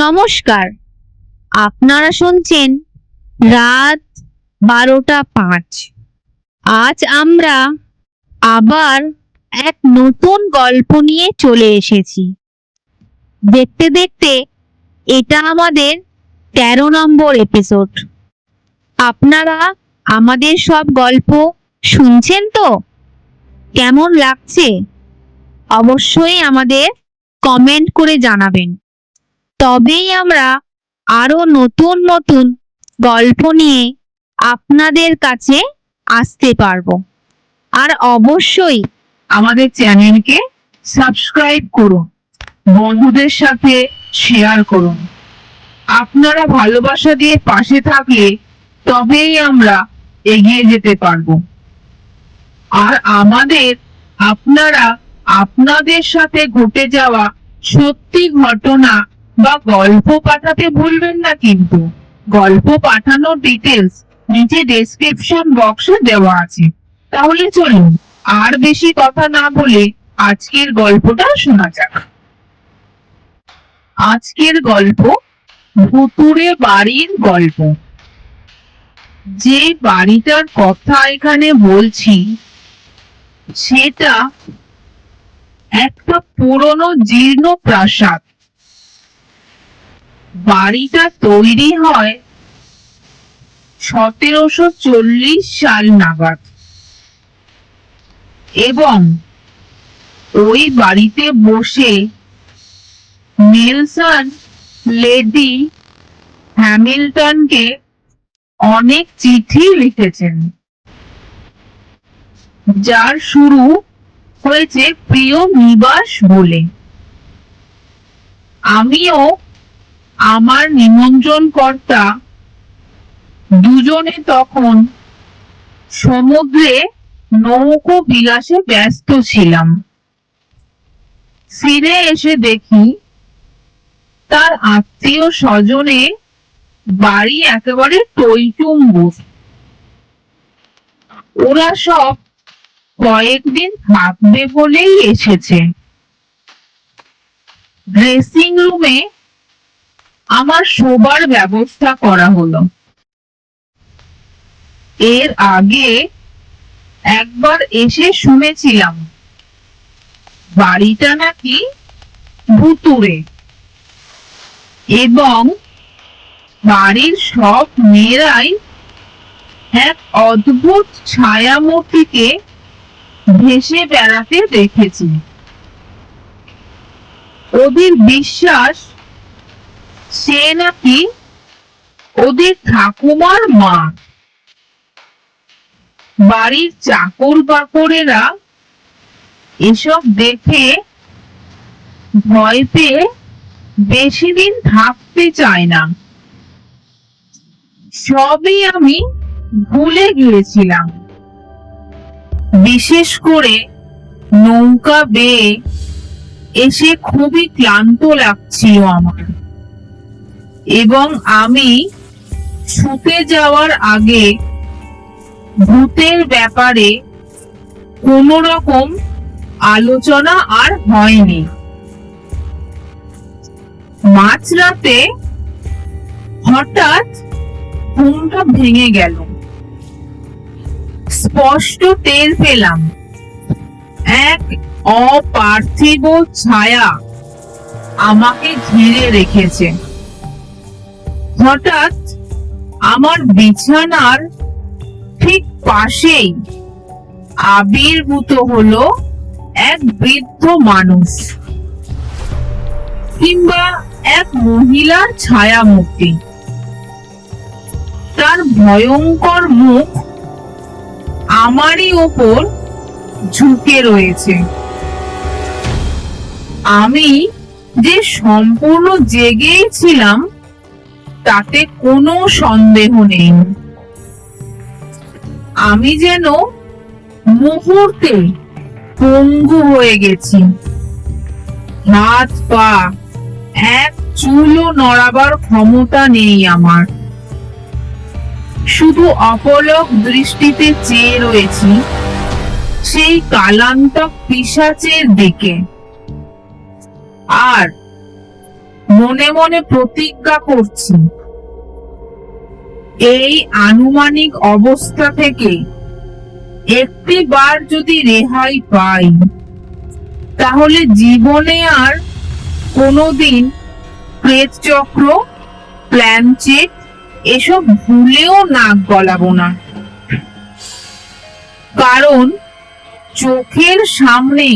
নমস্কার। আপনারা শুনছেন রাত বারোটা পাঁচ। আজ আমরা আবার এক নতুন গল্প নিয়ে চলে এসেছি। দেখতে দেখতে এটা আমাদের তেরো নম্বর এপিসোড আপনারা আমাদের সব গল্প শুনছেন তো? কেমন লাগছে? অবশ্যই আমাদের কমেন্ট করে জানাবেন। তবেই আমরা আরও নতুন নতুন গল্প নিয়ে আপনাদের কাছে আসতে পারব। আর অবশ্যই আমাদের চ্যানেলকে সাবস্ক্রাইব করুন, বন্ধুদের সাথে শেয়ার করুন। আপনারা ভালোবাসা দিয়ে পাশে থাকলে তবেই আমরা এগিয়ে যেতে পারব। আর আমাদের, আপনারা আপনাদের সাথে ঘটে যাওয়া সত্যি ঘটনা বা গল্প পাঠাতে ভুলবেন না কিন্তু। গল্প পাঠানোর ডিটেলস নিচে ডেসক্রিপশন বক্সে দেওয়া আছে। তাহলে চলুন আর বেশি কথা না বলে আজকের গল্পটা শোনা যাক। আজকের গল্প ভুতুরে বাড়ির গল্প। যে বাড়িটার কথা এখানে বলছি, সেটা একটা পুরনো জীর্ণ প্রাসাদ। বাড়িটা তৈরি হয় সতেরোশো চল্লিশ সাল নাগাদ। এবং ওই বাড়িতে বসে নেলসন, লেডি, হ্যামিল্টনকে অনেক চিঠি লিখেছেন। যার শুরু হয়েছে প্রিয় নিবাস বলে। আমিও আমার নিমন্ত্রণ কর্তা দুজনে তখন সমুদ্রে নৌকো বিলাসে ব্যস্ত ছিলাম। ফিরে এসে দেখি তার আত্মীয় স্বজনে বাড়ি একেবারে টইটুম্বু। ওরা সব কয়েকদিন থাকবে বলেই এসেছে। ড্রেসিং রুমে আমার শোবার ব্যবস্থা করা হলো। এর আগে একবার এসে শুনেছিলাম, বাড়িটা নাকি ভুতুরে এবং বাড়ির সব মেয়েরাই এক অদ্ভুত ছায়ামূর্তিকে ভেসে বেড়াতে দেখেছি। ওদের বিশ্বাস সে নাকি ওদের ঠাকুমার মা। বাড়ির চাকর বাকরেরা এসব দেখে ভয় পেয়ে বেশি দিন থাকতে চায় না। সবই আমি ভুলে গিয়েছিলাম। বিশেষ করে নৌকা বেয়ে এসে খুবই ক্লান্ত লাগছিল আমার। এবং আমি শুতে যাওয়ার আগে ভূতের ব্যাপারে কোনো রকম আলোচনা আর হয়নি। মাঝরাতে হঠাৎ ঘুমটা ভেঙে গেল। স্পষ্ট টের পেলাম, এক অপার্থিব ছায়া আমাকে ঘিরে রেখেছে। হঠাৎ আমার বিছানার ঠিক পাশেই আবির্ভূত হলো এক বৃদ্ধ মানুষ কিংবা এক মহিলার ছায়া মূর্তি তার ভয়ঙ্কর মুখ আমারই ওপর ঝুঁকে রয়েছে। আমি যে সম্পূর্ণ জেগেই ছিলাম তাতে কোনো সন্দেহ নেই। আমি যেন মুহূর্তে পঙ্গু হয়ে গেছি। হাত পা, এক চুলও নড়াবার ক্ষমতা নেই আমার। শুধু অপলক দৃষ্টিতে চেয়ে রয়েছি, সেই কালান্তক পিসাচের দিকে। আর মনে মনে প্রতিজ্ঞা করছি এই আনুমানিক অবস্থা থেকে একটি বার যদি রেহাই পাই, তাহলে জীবনে আর কোনোদিন প্রেত চক্র, প্ল্যান চেক এসব ভুলেও নাক গলাবো না। কারণ চোখের সামনে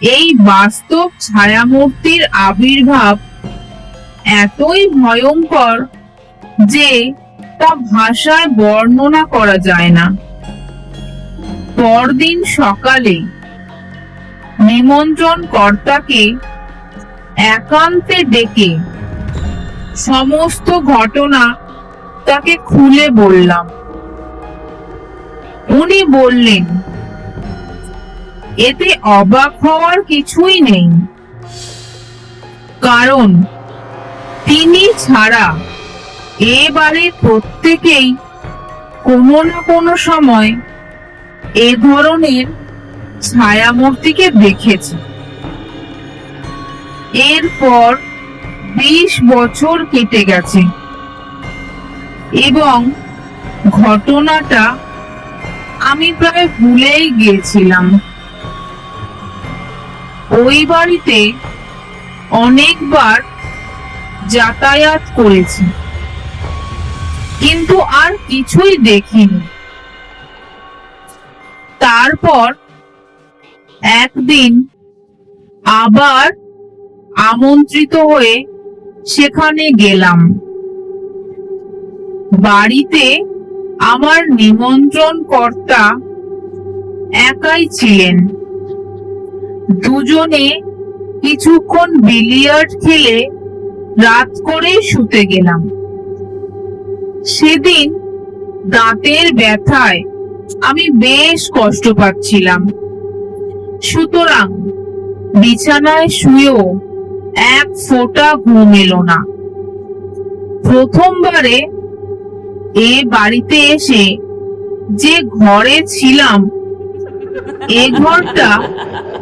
এই বাস্তব ছায়ামূর্তির আবির্ভাব এতই ভয়ঙ্কর যে তা ভাষায় বর্ণনা করা যায় না। পরদিন সকালে নিমন্ত্রণ কর্তাকে একান্তে ডেকে সমস্ত ঘটনা তাকে খুলে বললাম। উনি বললেন, এতে অবাক হওয়ার কিছুই নেই। কারণ তিনি ছাড়া এবারে প্রত্যেকেই কোনো না কোনো সময় এ ধরনের ছায়ামূর্তিকে দেখেছে। এরপর বিশ বছর কেটে গেছে এবং ঘটনাটা আমি প্রায় ভুলেই গিয়েছিলাম। ওই বাড়িতে অনেকবার যাতায়াত করেছি। কিন্তু আর কিছুই দেখিনি। তারপর একদিন আবার আমন্ত্রিত হয়ে সেখানে গেলাম। বাড়িতে আমার নিমন্ত্রণ কর্তা একাই ছিলেন। দুজনে কিছুক্ষণ বিলিয়ার্ড খেলে রাত করে শুতে গেলাম। সেদিন দাঁতের ব্যথায় আমি বেশ কষ্ট পাচ্ছিলাম। সুতরাং বিছানায় শুয়েও এক ফোঁটা ঘুম এলো না। প্রথমবারে এ বাড়িতে এসে যে ঘরে ছিলাম, এ ঘরটা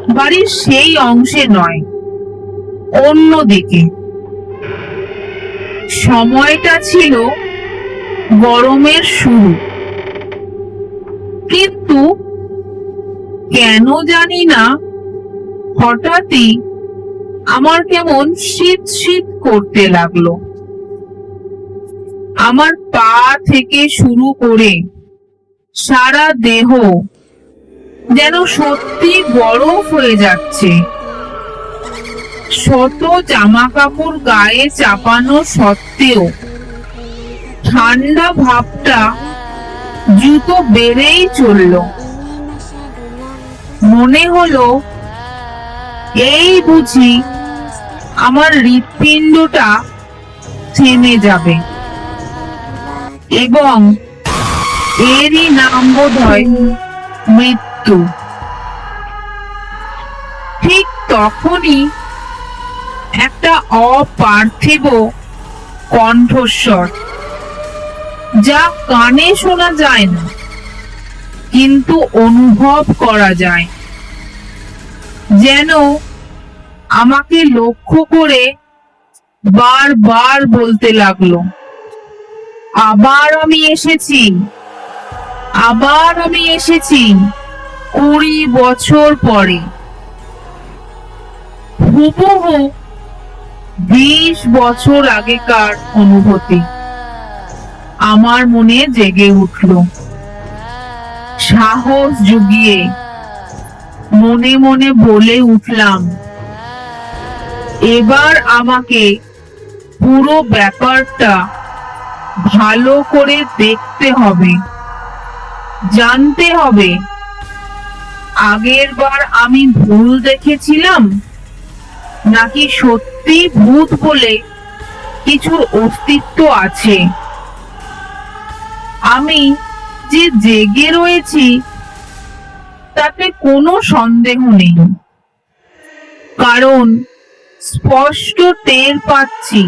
বাড়ির সেই অংশে নয়, অন্যদিকে। সময়টা ছিল গরমের শুরু। কিন্তু কেন জানি না, হঠাৎই আমার কেমন শীত শীত করতে লাগল। আমার পা থেকে শুরু করে সারা দেহ যেন সত্যি বরফ হয়ে যাচ্ছে। শত জামা কাপড় গায়ে চাপানো সত্ত্বেও ঠান্ডা ভাবটা জুতো বেড়েই চলল। মনে হলো, এই বুঝি আমার হৃৎপিণ্ডটা থেমে যাবে। এবং এরই নাম বোধ হয় মৃত্যু। ঠিক তখনই একটা অপার্থিব কণ্ঠস্বর যা কানে শোনা যায় না, কিন্তু অনুভব করা যায়। যেন আমাকে লক্ষ্য করে বারবার বলতে লাগল, আবার আমি এসেছি, আবার আমি এসেছি কুড়ি বছর পরে। হুবহু বিশ বছর আগেকার অনুভূতি। আমার মনে জেগে উঠল। সাহস জুগিয়ে মনে মনে বলে উঠলাম, এবার আমাকে পুরো ব্যাপারটা ভালো করে দেখতে হবে, জানতে হবে। আগের বার আমি ভুল দেখেছিলাম? নাকি সত্যি ভূত বলে কিছুর অস্তিত্ব আছে? আমি যে জেগে রয়েছি, তাতে কোনো সন্দেহ নেই। কারণ স্পষ্ট টের পাচ্ছি,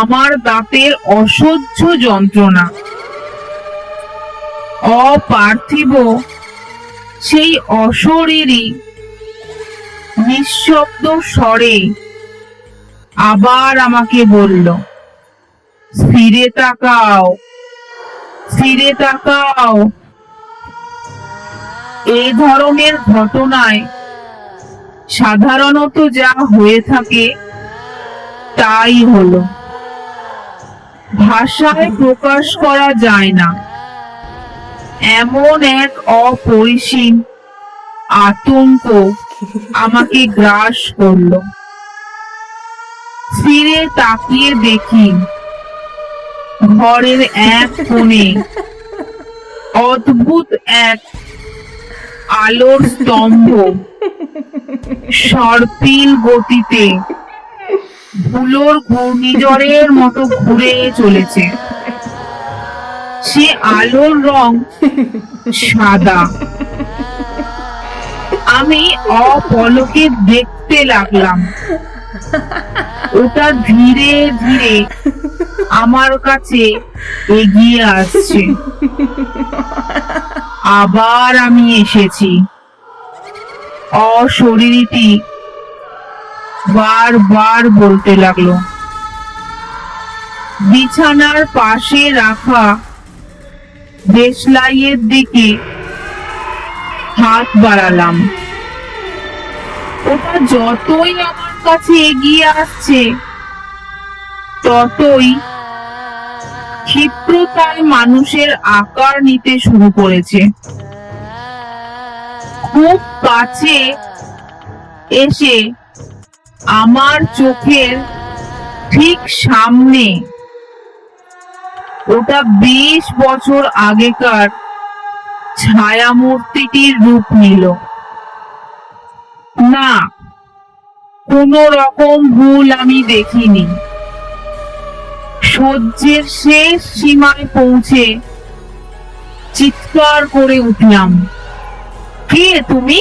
আমার দাঁতের অসহ্য যন্ত্রণা। অপার্থিব সেই অশরীরই নিঃশব্দ স্বরে আবার আমাকে বলল, ফিরে তাকাও। ফিরে তাকাও। এই ধরনের ঘটনায় সাধারণত যা হয়ে থাকে, তাই হলো। ভাষায় প্রকাশ করা যায় না। এমন এক অপরিসীম আতঙ্ক আমাকে গ্রাস করল। ফিরে তাকিয়ে দেখি ঘরের এক কোণে অদ্ভুত এক আলোর স্তম্ভ সর্পিল গতিতে ধুলোর ঘূর্ণিঝড়ের মতো ঘুরে চলেছে। সে আলোর রং সাদা। আমি অপলকে দেখতে লাগলাম। ওটা ধীরে ধীরে আমার কাছে এগিয়ে আসছে। আবার আমি এসেছি। অশরীরটি বারবার বলতে লাগল। বিছানার পাশে রাখা দেশলাইয়ের দিকে হাত বাড়ালাম। ওটা যতই আমার কাছে এগিয়ে আসছে ততই ক্ষিপ্রতায় মানুষের আকার নিতে শুরু করেছে, খুব কাছে এসে আমার চোখের ঠিক সামনে ওটা বিশ বছর আগেকার ছায়ামূর্তিটির রূপ নিল। না, কোন রকম ভুল আমি দেখিনি। সহ্যের শেষ সীমায় পৌঁছে চিৎকার করে উঠলাম। কে তুমি?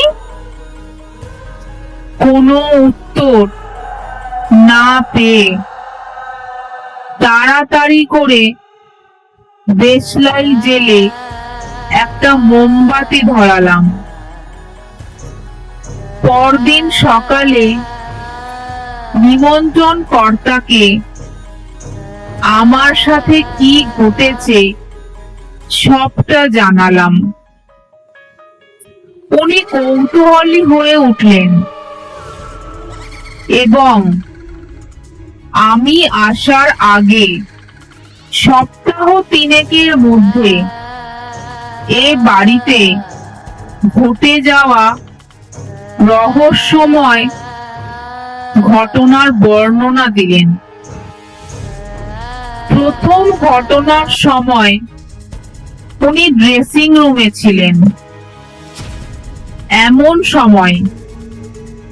কোনো উত্তর না পেয়ে তাড়াতাড়ি করে দেশলাই জেলে একটা মোমবাতি ধরালাম। পরদিন সকালে নিমন্ত্রণ কর্তাকে আমার সাথে কি ঘটেছে সবটা জানালাম। উনি কৌতূহলী হয়ে উঠলেন এবং আমি আসার আগে সপ্তাহ তিনেকের মধ্যে এ বাড়িতে ঘটে যাওয়া রহস্যময় ঘটনার বর্ণনা দিলেন। প্রথম ঘটনার সময় উনি ড্রেসিং রুমে ছিলেন। এমন সময়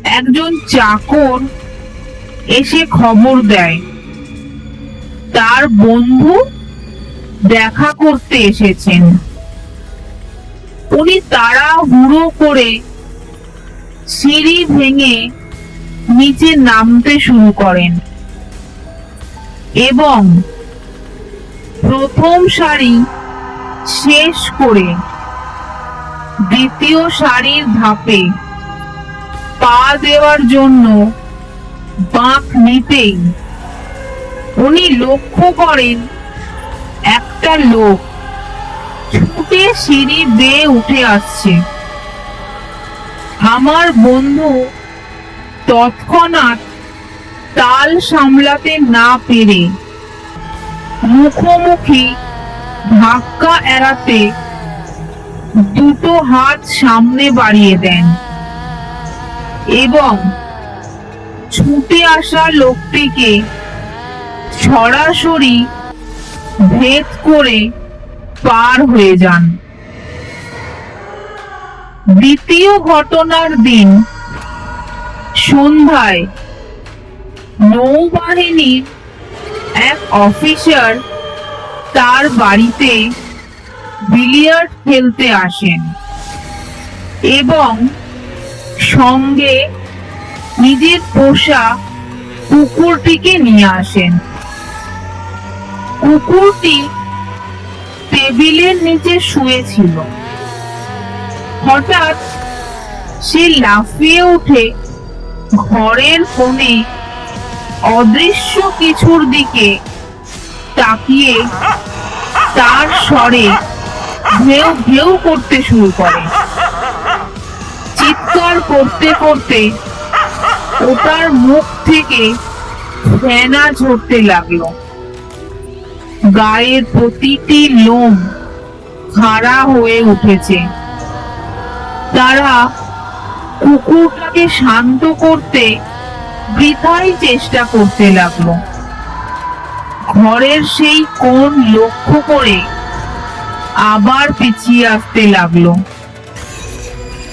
একজন চাকর এসে খবর দেয়। তার বন্ধু দেখা করতে এসেছেন। উনি তারা হুড়ো করে সিঁড়ি ভেঙে নিচে নামতে শুরু করেন এবং প্রথম সারি শেষ করে দ্বিতীয় সারির ধাপে পা দেওয়ার জন্য বাঁক নিতেই উনি লক্ষ্য করেন একটা লোক ছুটে সিঁড়ি বেয়ে উঠে আসছে। আমার বন্ধু তৎক্ষণাৎ তাল সামলাতে না পেরে মুখোমুখি ধাক্কা এড়াতে দুটো হাত সামনে বাড়িয়ে দেন এবং ছুটে আসা লোকটিকে সরাসরি ভেদ করে পার হয়ে যান। দ্বিতীয় ঘটনার দিন সন্ধ্যায় নৌবাহিনীর এক অফিসার তার বাড়িতে বিলিয়ার্ড খেলতে আসেন এবং সঙ্গে নিজের পোষা কুকুরটিকে নিয়ে আসেন। কুকুরটি টেবিলের নিচে শুয়েছিল হঠাৎ সে লাফিয়ে উঠে ঘরের কোণে অদৃশ্য কিছুর দিকে তাকিয়ে তার স্বরে ঘেউ ঘেউ করতে শুরু করে। চিৎকার করতে করতে ওটার মুখ থেকে ফেনা ঝরতে লাগল। গায়ের প্রতিটি লোম খাড়া হয়ে উঠেছে। তারা কুকুরটাকে শান্ত করতে বৃথাই চেষ্টা করতে লাগল। ঘরের সেই কোণ লক্ষ্য করে আবার পিছিয়ে আসতে লাগল।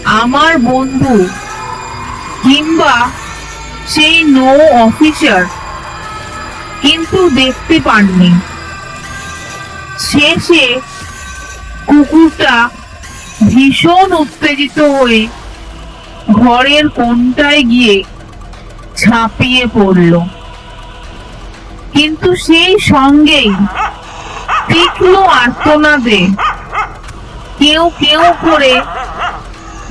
আমার বন্ধু কিংবা সেই নো অফিসার কিন্তু দেখতে পাননি। শেষে কুকুরটা ভীষণ উত্তেজিত হয়ে ঘরের কোনটায় গিয়ে ঝাঁপিয়ে পড়ল। কিন্তু সেই সঙ্গেই তীক্ষ্ণ আর্তনাদে কেউ কেউ করে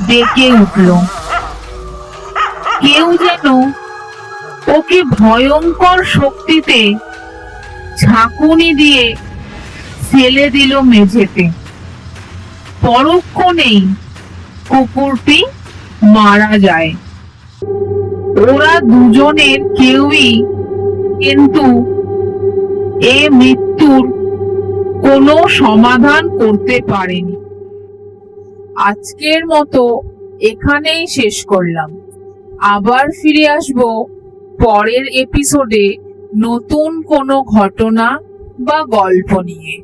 ডেকে উঠল। কেউ যেন ওকে ভয়ঙ্কর শক্তিতে ঝাঁকুনি দিয়ে ফেলে দিল মেঝেতে। পরক্ষণেই কুকুরটি মারা যায়। ওরা দুজনের কেউই কিন্তু এ মৃত্যুর কোনো সমাধান করতে পারেনি। আজকের মতো এখানেই শেষ করলাম। আবার ফিরে আসব পরের এপিসোডে নতুন কোনো ঘটনা বা গল্প নিয়ে।